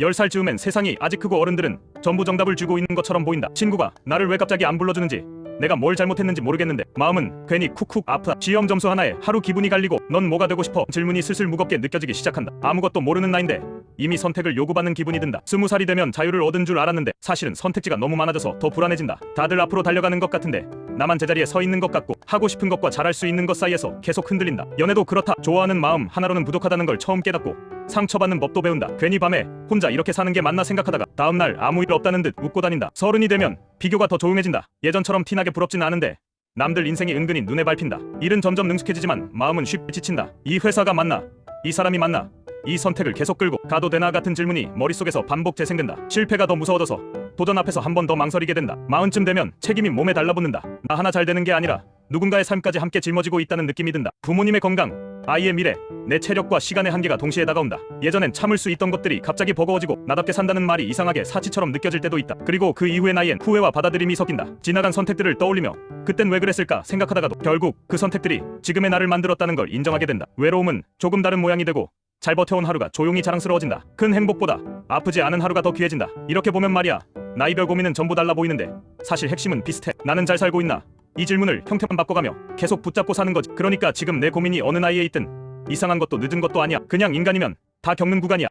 10살 즈음엔 세상이 아직 크고 어른들은 전부 정답을 주고 있는 것처럼 보인다. 친구가 나를 왜 갑자기 안 불러주는지 내가 뭘 잘못했는지 모르겠는데 마음은 괜히 쿡쿡 아프다. 시험 점수 하나에 하루 기분이 갈리고 넌 뭐가 되고 싶어? 질문이 슬슬 무겁게 느껴지기 시작한다. 아무것도 모르는 나인데 이미 선택을 요구받는 기분이 든다. 스무 살이 되면 자유를 얻은 줄 알았는데 사실은 선택지가 너무 많아져서 더 불안해진다. 다들 앞으로 달려가는 것 같은데 나만 제자리에 서 있는 것 같고 하고 싶은 것과 잘할 수 있는 것 사이에서 계속 흔들린다. 연애도 그렇다. 좋아하는 마음 하나로는 부족하다는 걸 처음 깨닫고 상처받는 법도 배운다. 괜히 밤에 혼자 이렇게 사는 게 맞나 생각하다가 다음날 아무 일 없다는 듯 웃고 다닌다. 서른이 되면 비교가 더 조용해진다. 예전처럼 티나게 부럽진 않은데 남들 인생이 은근히 눈에 밟힌다. 일은 점점 능숙해지지만 마음은 쉽게 지친다. 이 회사가 맞나? 이 사람이 맞나? 이 선택을 계속 끌고 가도 되나 같은 질문이 머릿속에서 반복 재생된다. 실패가 더 무서워져서 도전 앞에서 한 번 더 망설이게 된다. 마흔쯤 되면 책임이 몸에 달라붙는다. 나 하나 잘 되는 게 아니라 누군가의 삶까지 함께 짊어지고 있다는 느낌이 든다. 부모님의 건강, 아이의 미래, 내 체력과 시간의 한계가 동시에 다가온다. 예전엔 참을 수 있던 것들이 갑자기 버거워지고 나답게 산다는 말이 이상하게 사치처럼 느껴질 때도 있다. 그리고 그 이후의 나이엔 후회와 받아들임이 섞인다. 지나간 선택들을 떠올리며 그땐 왜 그랬을까 생각하다가도 결국 그 선택들이 지금의 나를 만들었다는 걸 인정하게 된다. 외로움은 조금 다른 모양이 되고 잘 버텨온 하루가 조용히 자랑스러워진다. 큰 행복보다 아프지 않은 하루가 더 귀해진다. 이렇게 보면 말이야. 나이별 고민은 전부 달라 보이는데 사실 핵심은 비슷해. 나는 잘 살고 있나? 이 질문을 형태만 바꿔가며 계속 붙잡고 사는 거지. 그러니까 지금 내 고민이 어느 나이에 있든 이상한 것도 늦은 것도 아니야. 그냥 인간이면 다 겪는 구간이야.